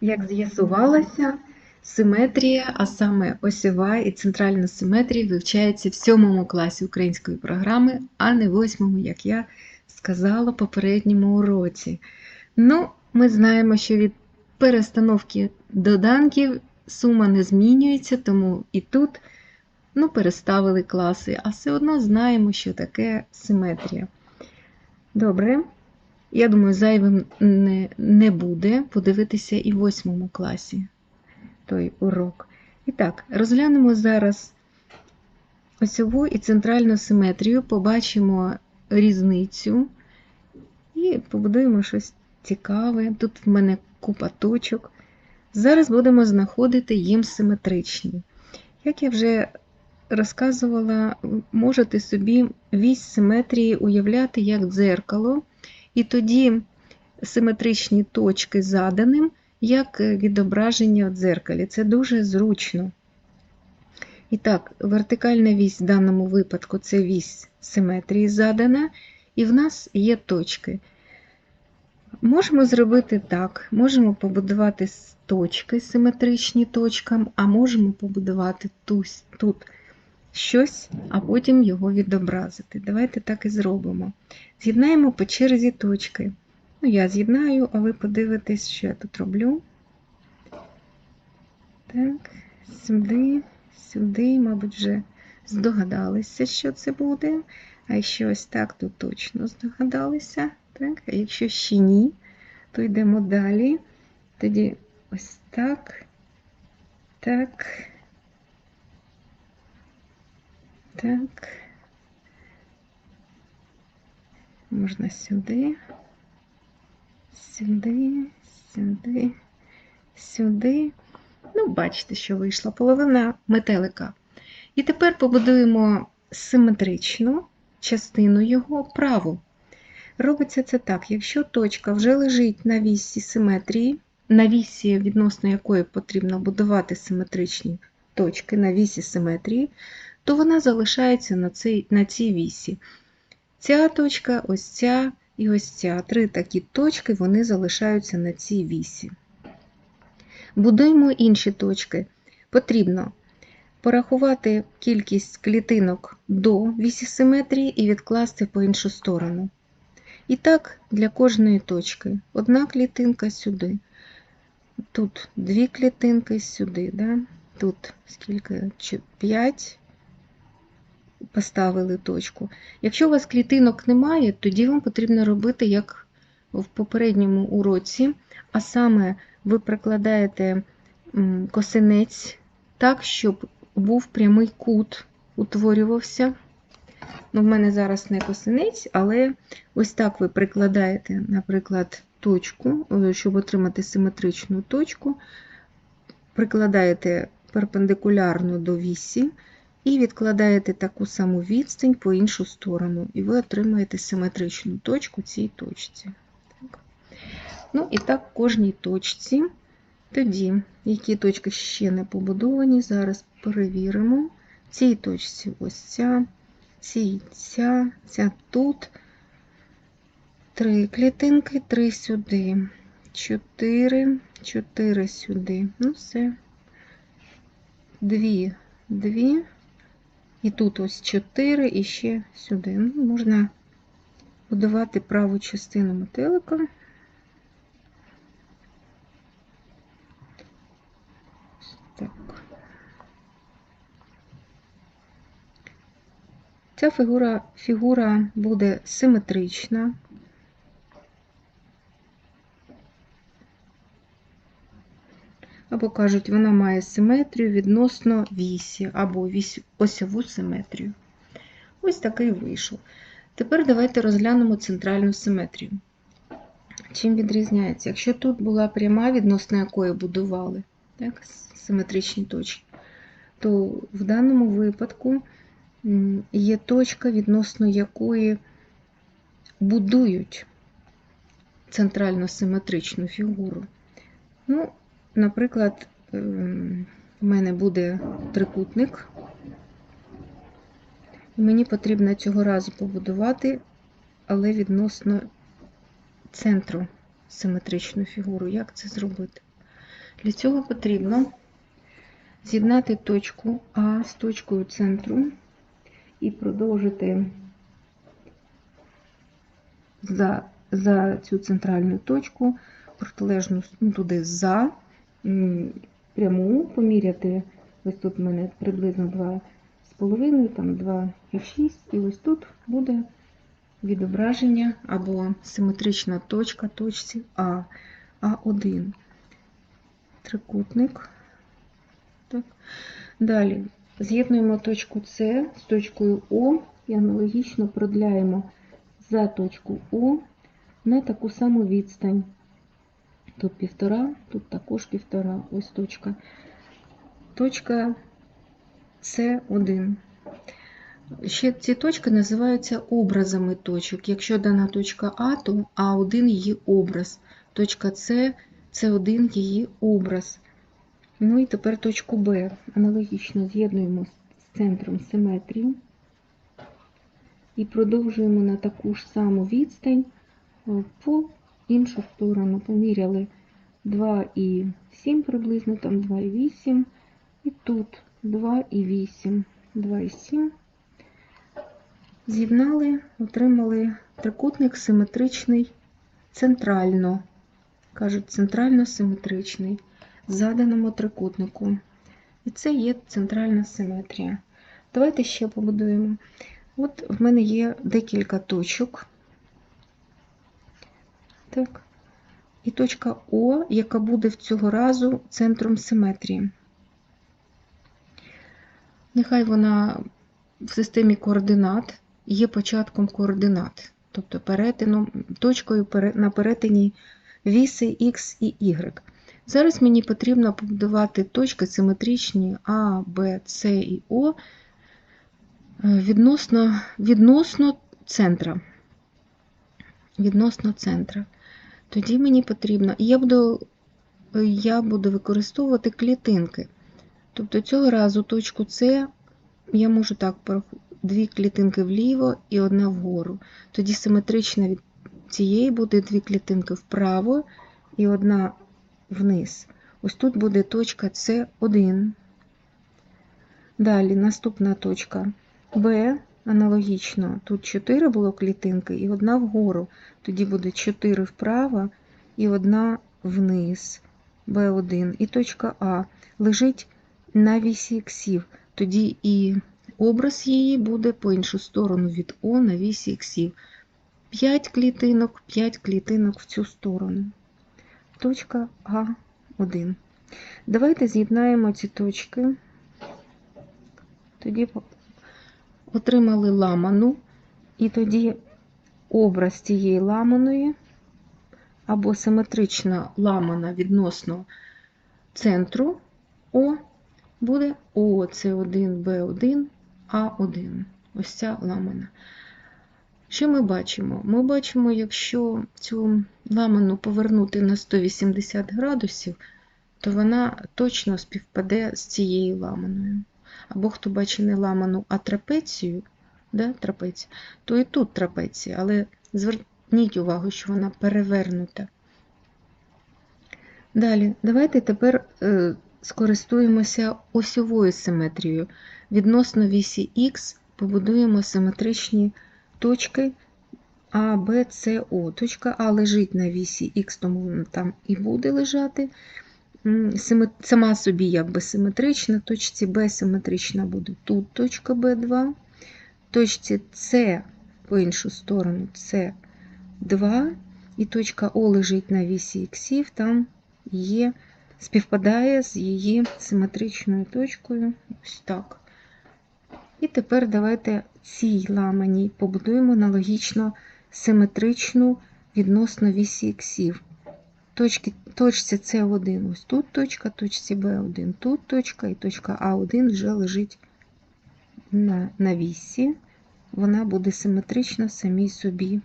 Як з'ясувалося, симетрія, а саме осьова і центральна симетрія вивчається в сьомому класі української програми, а не восьмому, як я сказала попередньому уроці. Ну, ми знаємо, що від перестановки доданків сума не змінюється, тому і тут ну, переставили класи, а все одно знаємо, що таке симетрія. Добре. Я думаю, зайвим не, не буде подивитися і в восьмому класі той урок. І так, розглянемо зараз осьову і центральну симетрію, побачимо різницю і побудуємо щось цікаве. Тут в мене купа точок. Зараз будемо знаходити їм симетричні. Як я вже розказувала, можете собі вісь симетрії уявляти як дзеркало. І тоді симетричні точки заданим, як відображення в дзеркалі. Це дуже зручно. І так, вертикальна вісь в даному випадку це вісь симетрії задана, і в нас є точки. Можемо зробити так: можемо побудувати точки симетричні точкам, а можемо побудувати тут щось, а потім його відобразити. Давайте так і зробимо. З'єднаємо по черзі точки. Ну, я з'єднаю, а ви подивитесь, що я тут роблю. Так, сюди, сюди, мабуть, вже здогадалися, що це буде. А якщо ось так, то точно здогадалися. Так? А якщо ще ні, то йдемо далі. Тоді ось так, так. Так, можна сюди, сюди, сюди, сюди. Ну, бачите, що вийшла половина метелика. І тепер побудуємо симетричну частину його праву. Робиться це так: якщо точка вже лежить на вісі симетрії, на вісі, відносно якої потрібно будувати симетричні точки на вісі симетрії, то вона залишається на цій, на цій вісі. Ця точка, ось ця і ось ця. Три такі точки вони залишаються на цій вісі. Будуємо інші точки. Потрібно порахувати кількість клітинок до вісі симетрії і відкласти по іншу сторону. І так, для кожної точки одна клітинка сюди. Тут дві клітинки сюди. Да? Тут скільки? 5 поставили точку. Якщо у вас клітинок немає, тоді вам потрібно робити, як в попередньому уроці, а саме ви прикладаєте косинець так, щоб був прямий кут, утворювався. Ну, В мене зараз не косинець, але ось так ви прикладаєте, наприклад, точку, щоб отримати симетричну точку, прикладаєте перпендикулярно до вісі. І відкладаєте таку саму відстань по іншу сторону, і ви отримаєте симетричну точку цій точці. Ну, і так, кожній точці. Тоді, які точки ще не побудовані, зараз перевіримо. Цій точці ось ця, цій ця, ця тут. Три клітинки, три сюди, чотири, чотири сюди. Ну, все. Дві, дві. І тут ось 4 і ще сюди. Ну, Можна будувати праву частину метелика. Так. Ця фігура, фігура буде симетрична. Або кажуть, вона має симетрію відносно вісі, або осьову симетрію. Ось такий вийшов. Тепер давайте розглянемо центральну симетрію. Чим відрізняється? Якщо тут була пряма, відносно якої будували так, симетричні точки, то в даному випадку є точка, відносно якої будують центрально симетричну фігуру. Ну, Наприклад, в мене буде трикутник, мені потрібно цього разу побудувати, але відносно центру симетричну фігуру. Як це зробити? Для цього потрібно з'єднати точку А з точкою центру і продовжити за, за цю центральну точку протилежну ну, туди за пряму, поміряти. Ось тут в мене приблизно 2,5, там 2,6, і ось тут буде відображення або симетрична точка точці А, А1. Трикутник. Так. Далі з'єднуємо точку С з точкою О і аналогічно продляємо за точку О на таку саму відстань. Тут півтора, тут також півтора, ось точка. Точка С1. Ще ці точки називаються образами точок. Якщо дана точка А, то А1 її образ. Точка С С1 її образ. Ну і тепер точку Б. Аналогічно з'єднуємо з центром симетрії і продовжуємо на таку ж саму відстань е, по іншу сторону. Поміряли 2,7 приблизно, там 2,8 і тут 2,8, 2,7. З'єднали, отримали трикутник симетричний центрально. Кажуть, центрально-симетричний заданому трикутнику. І це є центральна симетрія. Давайте ще побудуємо. От в мене є декілька точок. Так. І точка О, яка буде в цього разу центром симетрії. Нехай вона в системі координат є початком координат, тобто перетином, точкою на перетині віси Х і Y. Зараз мені потрібно побудувати точки симетричні А, Б, С і О відносно, відносно центра. Відносно центра. Тоді мені потрібно, і я буду, я буду використовувати клітинки. Тобто цього разу точку С я можу так. Дві клітинки вліво і одна вгору. Тоді симетрично від цієї буде дві клітинки вправо і одна вниз. Ось тут буде точка С1. Далі наступна точка Б. Аналогічно. Тут 4 було клітинки і одна вгору. Тоді буде 4 вправо і одна вниз. Б1. І точка А лежить на вісі іксів. Тоді і образ її буде по іншу сторону від О на вісі іксів. 5 клітинок, 5 клітинок в цю сторону. Точка А1. Давайте з'єднаємо ці точки. Тоді отримали ламану, і тоді образ цієї ламаної або симетрична ламана відносно центру О буде ОС1, Б1, А1. Ось ця ламана. Що ми бачимо? Ми бачимо, якщо цю ламану повернути на 180 градусів, то вона точно співпаде з цією ламаною. Або хто бачить не ламану, а трапецію, да, трапецію, то і тут трапеція, але зверніть увагу, що вона перевернута. Далі, давайте тепер е, скористуємося осьовою симетрією. Відносно вісі Х побудуємо симетричні точки А, Б, С, О. Точка А лежить на вісі Х, тому вона там і буде лежати. Сама собі якби симетрична, точці Б симетрична буде тут точка Б2, точці С по іншу сторону С 2, і точка О лежить на вісі іксів, там є, співпадає з її симетричною точкою. Ось так. І тепер давайте цій ламані побудуємо аналогічно симетричну відносно вісі іксів. Точки, точці С1 ось тут точка, точці Б1 тут точка, і точка А1 вже лежить на, на вісі. Вона буде симетрична самій собі.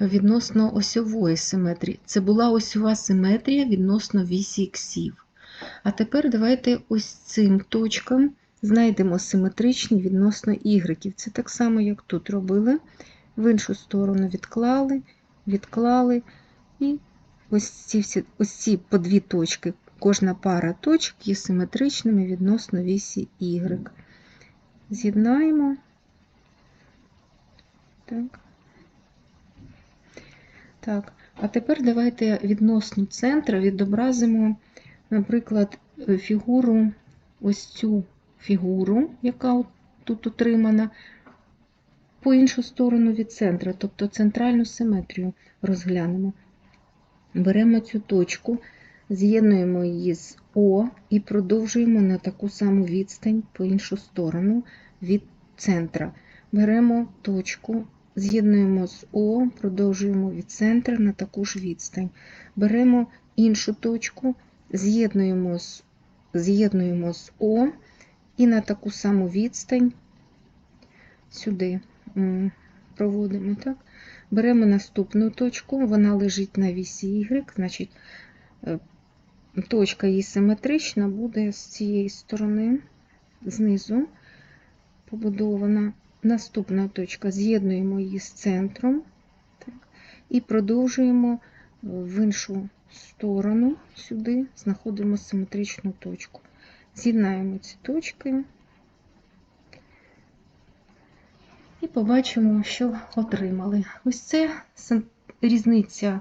Відносно осьової симетрії. Це була осьова симетрія відносно вісі іксів. А тепер давайте ось цим точкам знайдемо симетричні відносно ігреків. Це так само, як тут робили. В іншу сторону відклали, відклали і ось ці, всі, ось ці по дві точки. Кожна пара точок є симетричними відносно вісі Y. З'єднаємо. Так. Так, а тепер давайте відносно центра відобразимо, наприклад, фігуру, ось цю фігуру, яка тут утримана, по іншу сторону від центра, тобто центральну симетрію розглянемо. Беремо цю точку, з'єднуємо її з О і продовжуємо на таку саму відстань по іншу сторону від центра. Беремо точку, з'єднуємо з О, продовжуємо від центра на таку ж відстань. Беремо іншу точку, з'єднуємо з, з'єднуємо з О і на таку саму відстань сюди проводимо. Так? Беремо наступну точку, вона лежить на вісі Y, значить е, точка її симетрична буде з цієї сторони, знизу побудована. Наступна точка, з'єднуємо її з центром так, і продовжуємо е, в іншу сторону сюди, знаходимо симетричну точку. З'єднаємо ці точки і побачимо, що отримали. Ось це різниця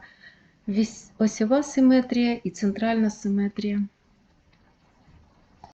осіва симетрія і центральна симетрія.